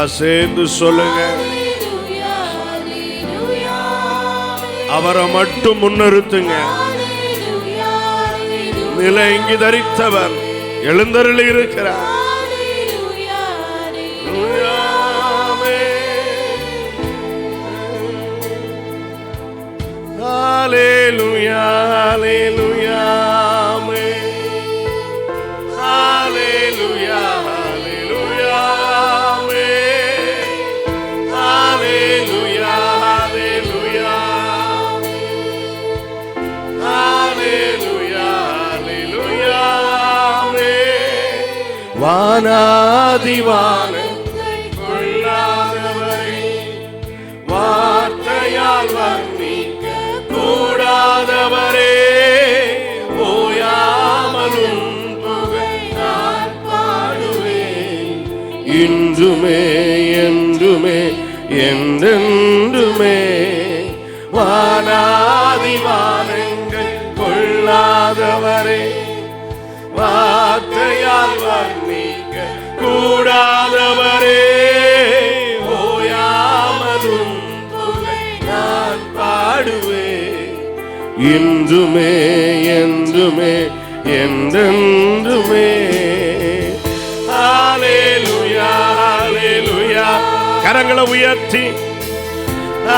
சபையா சேர்ந்து சொல்லுங்க. அவரை மட்டும் முன்னிறுத்துங்க. நிலை இங்கி தரித்தவர் எழுந்தருளி இருக்கிறார். Hallelujah, hallelujah, வானாதிவான வார்த்தையால் வர்ணிக்க கூடாதவரே ஓயாமலும் புகழ் பாடுவேன் இன்றுமே என்றுமே என்றென்றுமே வானாதி வானங்கள் கொள்ளாதவரே வார்த்தையால் வர்ணிக்க கூடாதவரே ஓயாமலும் நான் பாடுவேன் இன்றுமே என்றுமே என்றென்றுமே. ஆலேலுயா ஆலேலுயா கரங்களை உயர்த்தி.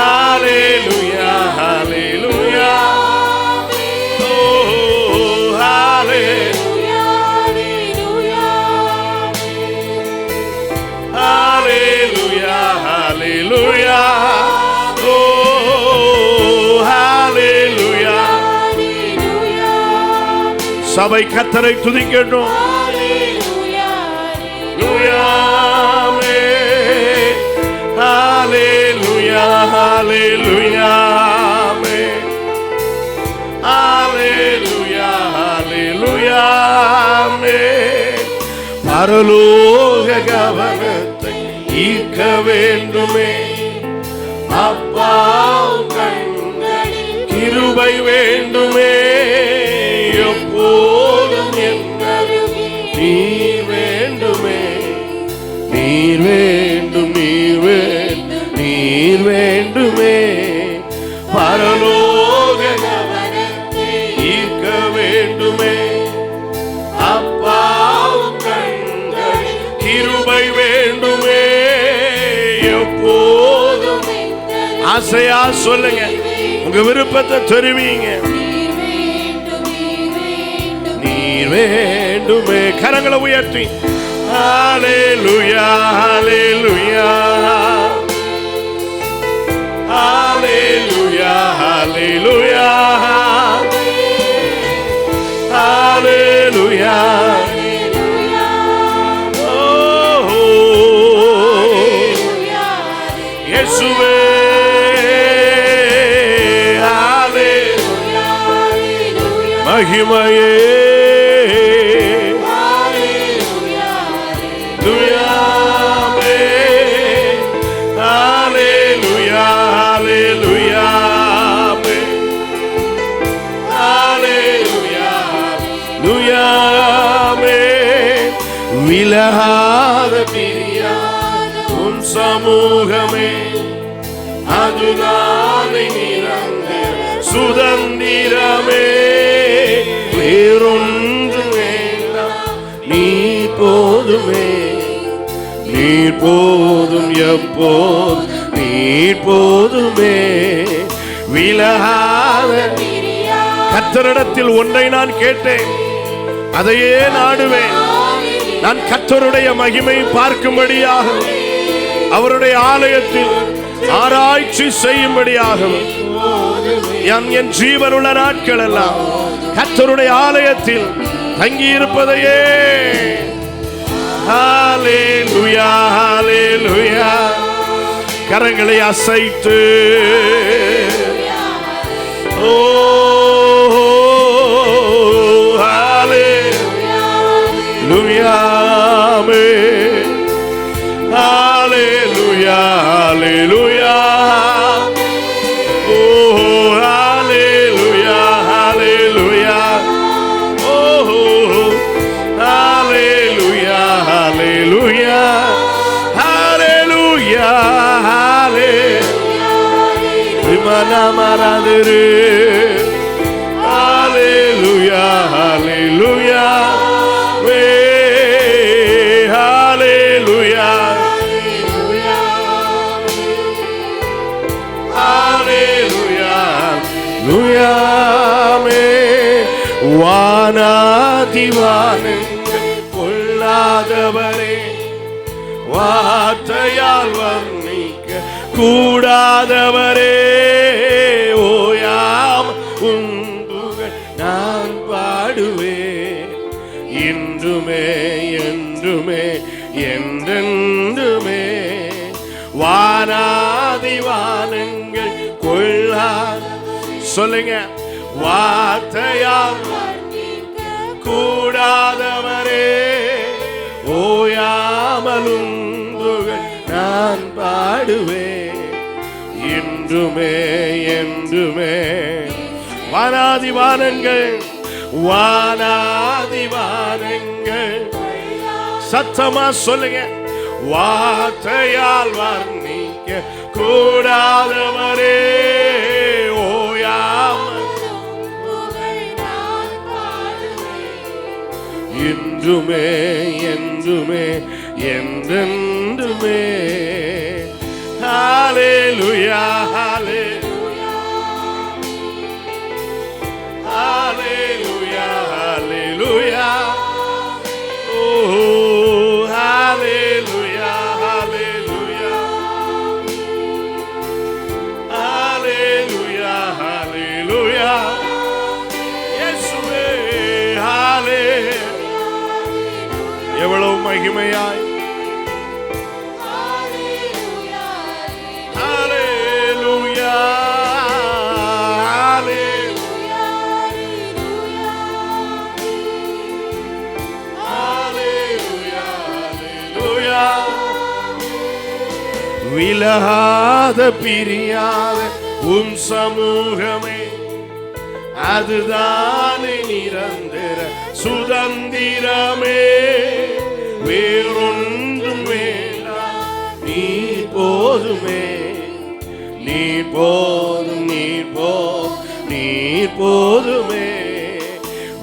ஆலேலுயா ஆலே சபை கத்தரை துதிக்கட்டும் Hallelujah, hallelujah, hallelujah. Hallelujah, hallelujah. பரலோக கவனத்தை ஈர்க்க வேண்டுமே அப்பா கிருபை வேண்டுமே வேண்டுமே. பரலோக ஈர்க்க வேண்டுமே. அப்பா கிருபை வேண்டுமே. எப்போதும் ஆசையா சொல்லுங்க. உங்க விருப்பத்தை தெரிவிங்க. நீர் வேண்டுமே. கரங்களை உயர்த்தி. ஹalleluya ஹalleluya ஹalleluya ஹalleluya ஹalleluya இயேசுவே ஹalleluya மகிமையே பிரியாத பிரியாத உன் சமூகமே அதுதானே நிரந்தர சுதந்திரமே. வேறொன்று வேண்டாம் நீ போதுமே. நீ போதும் எப்போது நீ போதுமே. விலகாத கத்தரிடத்தில் ஒன்றை நான் கேட்டேன் அதையே நாடுவேன். நான் கத்தருடைய மகிமை பார்க்கும்படியாக அவருடைய ஆலயத்தில் ஆராய்ச்சி செய்யும்படியாக என் என் ஜீவனுள்ள நாட்கள் எல்லாம் கத்தருடைய ஆலயத்தில் தங்கியிருப்பதையே. இருப்பதையே கரங்களை அசைத்து. ஓ hallelujah. Oh, hallelujah, hallelujah. Oh, hallelujah, hallelujah. Hallelujah, hallelujah. லுயாமே வானாதிவானங்கள் கொள்ளாதவரே வார்த்தையால் வர்ணிக்க கூடாதவரே ஓயாம் உந்துகள் நான் பாடுவேன் என்றுமே என்றுமே என்றென்றுமே சொல்லுங்க. வார்த்தையால் கூடாதவரே ஓயாமலும் நான் பாடுவேன். என்றுமே என்றுமே. வானாதி வானங்கள் வானாதி வானங்கள் சத்தமா சொல்லுங்க. வார்த்தையால் வர்ணிக்க கூடாதவரே. என்றுமே என்றுமே என்றென்றுமே. ஹalleluya ஹாலே எவ்வளவு மகிமையாய் ஹalleluya ஹalleluya ஹalleluya விலகாத பிரியாத உம் சமூகமே அதுதானே நிரந்தர சுதந்திரமே வேறொன்றும் வேண்டாம் நீ போதுமே. நீ போதும் நீ போ. நீ போதுமே.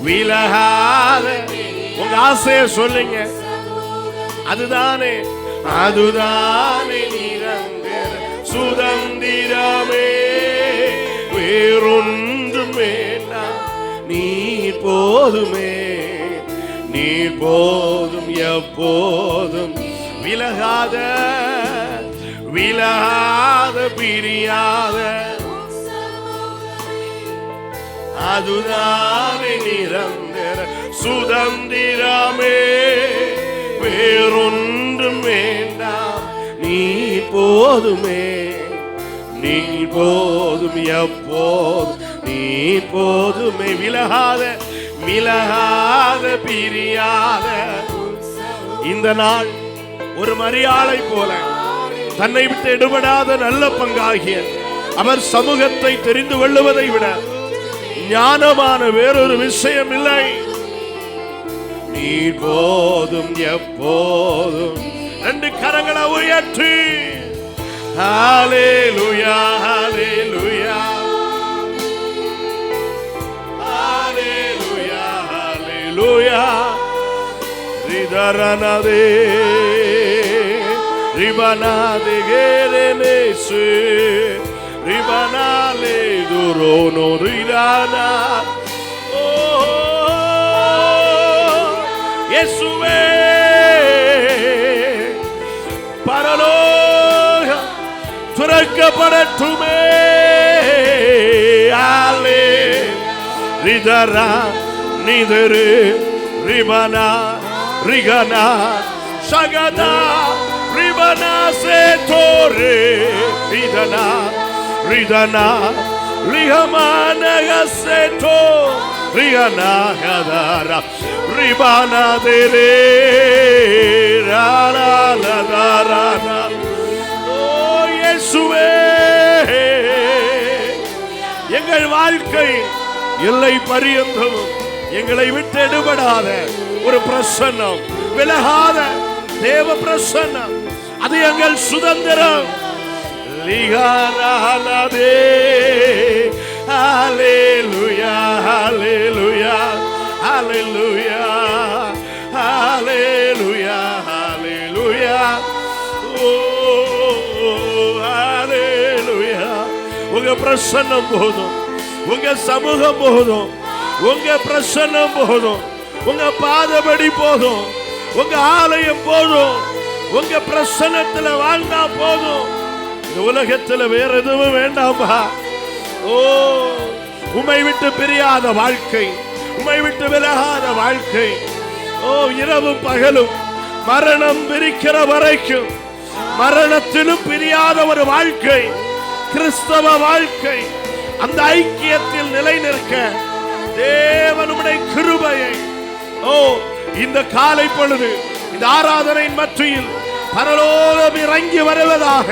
விலகாத. உங்க ஆசைய சொல்லுங்க. அதுதானே அதுதானே நிரந்தர சுதந்திரமே. வேறொன்றும் வேண்டாம் நீ போதுமே. நீ போதும் எப்போதும். விலகாத விலகாத பிரியாத. அதுதானே நிரந்தர சுதந்திரமே. வேறொன்றும் வேண்டாம் நீ போதுமே. நீ போதும் எப்போதும். நீ போதுமே. விலகாத விலகாத பிரியாத. இந்த நாள் ஒரு மரியாதை போல தன்னை விட்டு எடுபடாத நல்ல பங்காகிய அவர் சமூகத்தை தெரிந்து கொள்ளுவதை விட ஞானமான வேறொரு விஷயம் இல்லை நீ போதும் எப்போதும் ரெண்டு கரங்களை உயர்த்தி. லுயா ஹாலே லூயா Aleluya. Ridaranade. Ribanade gerenese. Ribanale durono rirana. Oh, Jesús. Paranoia. Tranca para tu me. Ale. Ridará. நிதரு ரிபனா ரிகனா சகதா ரிபனா சேதோரே ரிதனா ரிதனா ரிகமானக சேதோ ரிகனா கதாரா ரிபானா தேரே ராரா லதாரானா ஓ இயேசுவே. எங்கள் வாழ்க்கை எல்லை பரியந்தம் எங்களை விட்டு எடுபடாத ஒரு பிரசன்னம். விலகாத தேவ பிரசன்னம். அது எங்கள் சுதந்திரம். லிகாரானதே ஹalleluya ஹalleluya ஹalleluya ஹalleluya ஹalleluya. ஓ ஹalleluya. உங்க பிரசன்னம் போதும். உங்க சமூகம் போதும். உங்க பிரசன்னம் போதும். உங்க பாதபடி போதும். உங்க ஆலயம் போதும். உங்க பிரசன்னத்துல வாழ்ந்தா போதும். இந்த உலகத்துல வேற எதுவும் வேண்டாமா ஓ உமை விட்டு பிரியாத வாழ்க்கை. உமை விட்டு விலகாத வாழ்க்கை. ஓ இரவும் பகலும் மரணம் பிரிக்கிற வரைக்கும் மரணத்திலும் பிரியாத ஒரு வாழ்க்கை. கிறிஸ்தவ வாழ்க்கை. அந்த ஐக்கியத்தில் நிலை நிற்க தேவனுடைய கிருபையை. ஓ இந்த காலை பொழுது இந்த ஆராதனையின் மத்தியில் பரலோகம் இறங்கி வருவதாக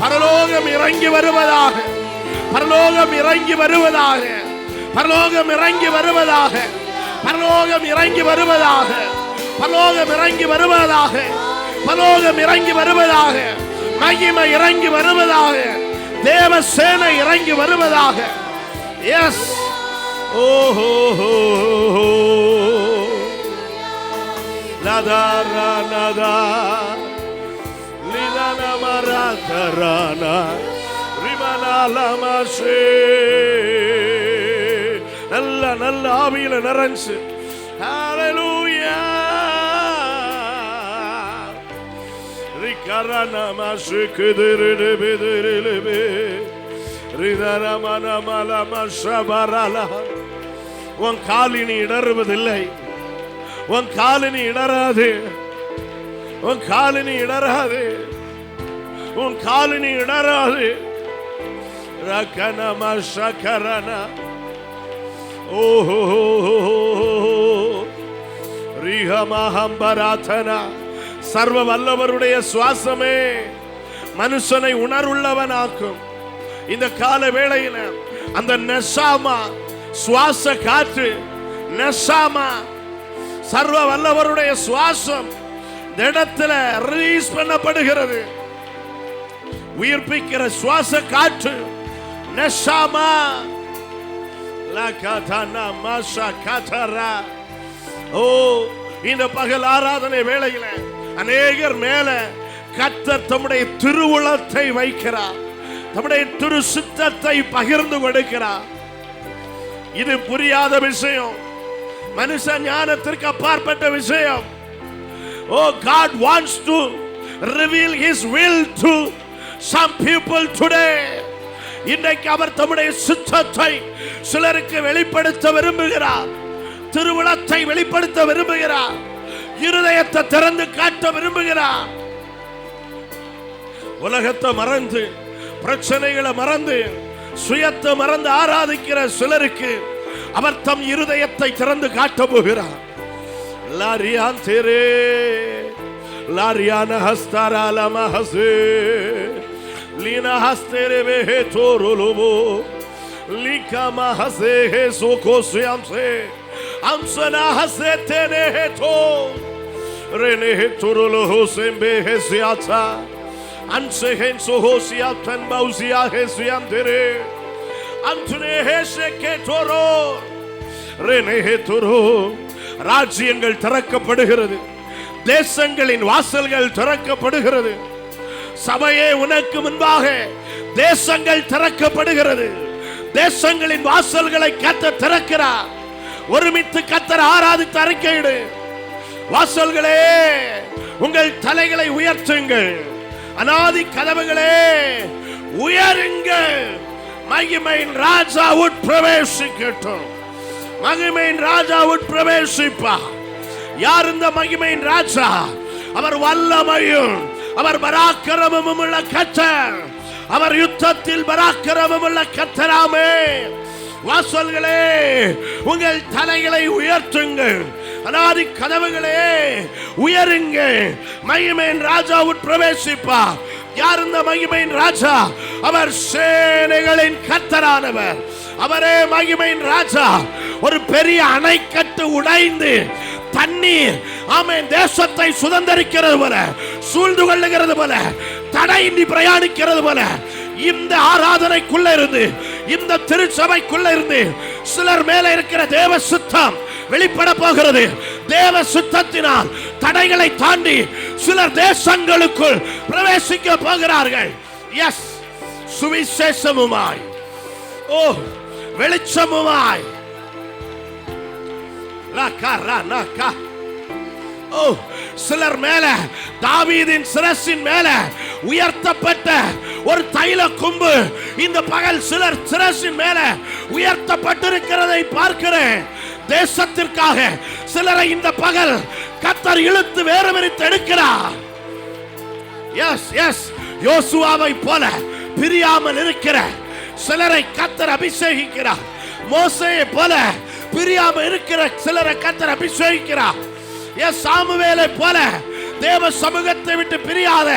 பரலோகம் இறங்கி வருவதாக பரலோகம் இறங்கி வருவதாக பரலோகம் இறங்கி வருவதாக பரலோகம் இறங்கி வருவதாக பரலோகம் இறங்கி வருவதாக பரலோகம் இறங்கி வருவதாக மகிமை இறங்கி வருவதாக தேவ சேனை இறங்கி வருவதாக. எஸ் ஓஹோ லதாரா லதா லிதன மரதரானா ரிமனாலமாசே நல்ல நல்ல ஆவியில நிறைஞ்சு ஹalleluya ரிகரணமாசு குதிரிடு பிதிரிலுபே ரிதரமனமலமஷபரலா உன் காலினி இடறுவதில்லை. உன் காலினி இடராது உன் காலினி இடராது உன் காலினி இடராது ரகனம சகரன. ஓஹோ ரீகமஹம்பராதன சர்வ வல்லவருடைய சுவாசமே மனுஷனை உணர்வுள்ளவனாக்கும். இந்த கால வேளையில அந்த நெசாமா சுவாச காற்று நெசாமா சர்வ வல்லவருடைய சுவாசம் இடத்துல ரிலீஸ் பண்ணப்படுகிறது. உயிர்ப்பிக்கிற சுவாச காற்று நெசாமா ஓ இந்த பகல் ஆராதனை வேளையில அநேகர் மேல கத்தர் தம்முடைய திருவுளத்தை வைக்கிறார். தம்முடைய திரு சித்தத்தை பகிர்ந்து கொடுக்கிறார். இது புரியாத விஷயம். மனுஷ ஞானத்திற்கு அப்பாற்பட்ட விஷயம். ஓ God wants to reveal his will to some people today இன்றைக்கு அவர் தம்முடைய சுத்தத்தை சிலருக்கு வெளிப்படுத்த விரும்புகிறார். திருவிழத்தை வெளிப்படுத்த விரும்புகிறார். இருதயத்தை திறந்து காட்ட விரும்புகிறார். உலகத்தை மறந்து பிரச்சனைகளை மறந்து சுயத்தை மறந்து ஆராதிக்கிற சிலருக்கு அவர் தம் இருதயத்தை திறந்து காட்ட போகிறார். லாரியான் தேரே லாரியான ஹஸ்தாரால மஹசே லீனா ஹஸ்தேரே வெஹே தோருலுவோ லிகா மஹசே ஹே சோகோ சுயாம்சே அம்சனா ஹசே தேனே ஹே தோ ரெனே ஹே துருலு ஹோசெம்பே ஹே சியாச்சா Ansehen so hosia tan bausia hesiam tere. Antune hese ke toro. Rene he toro. ராஜ்யங்கள் திறக்கப்படுகிறது தேசங்களின் வாசல்கள் திறக்கப்படுகிறது சபையே உனக்கு முன்பாக தேசங்கள் திறக்கப்படுகிறது தேசங்களின் வாசல்களை கத்த திறக்கிறார் ஒருமித்து கத்தர் ஆராதித்து அறிக்கையிடு வாசல்களே உங்கள் தலைகளை உயர்த்துங்கள் அனாதி கதவுகளே உயருங்கள். மகிமையின் ராஜா உட்பிரவேசிக்கட்டும் மகிமையின் ராஜா உட்பிரவேசிப்பா யார் இந்த மகிமையின் ராஜா? அவர் வல்லமையும் அவர் பராக்கிரமும் உள்ள கத்தர் அவர் யுத்தத்தில் பராக்கிரமும் உள்ள கத்தராமே வாசல்களே உங்கள் தலைகளை உயர்த்துங்கள். அனாதி கதவுகளே உயருங்கள் மகிமையின் ராஜா உட்பிரவேசிப்பா யார் இந்த மகிமையின் ராஜா? அவர் சேனைகளின் கத்தரானவர் அவரே மகிமையின் ராஜா. ஒரு பெரிய அணைக்கட்டு உடைந்து தண்ணீர் ஆமே தேசத்தை சுதந்திரிக்கிறது போல சூழ்ந்து கொள்ளுகிறது போல தடையின்றி பிரயாணிக்கிறது போல இந்த ஆராதனைக்குள்ள இருந்து இந்த திருச்சபைக்குள்ள இருந்து சிலர் மேல இருக்கிற தேவ சுத்தம் வெளிப்பட போகிறது. தேவ சுத்தத்தினால் தடைகளை தாண்டி சிலர் தேசங்களுக்குள் பிரவேசிக்க போகிறார்கள். எஸ் சுவிசேஷமுமாய். ஓ வெளிச்சமுமாய். கா ரா ஓ சிலர் மேல தாவீதின் சிரசின் மேல உயர்த்தப்பட்ட ஒரு தைல கொம்பு. இந்த பகல் சிலர் சிரசின் மேல உயர்த்தப்பட்டிருக்கிறதை பார்க்கிறேன். தேசத்திற்காக சிலரை இந்த பகல் கத்தர் இழுத்து வேறு விரித்து எடுக்கிறார். எஸ் எஸ் யோசுவாவை போல பிரியாமல் இருக்கிற சிலரை கத்தர் அபிஷேகிக்கிறார். மோசையை போல பிரியாமல் இருக்கிற சிலரை கத்தர் அபிஷேகிக்கிறார். எஸ் சாமுவேலை போல தேவ சமூகத்தை விட்டு பிரியாத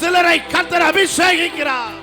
சிலரை கத்தர் அபிஷேகிக்கிறார்.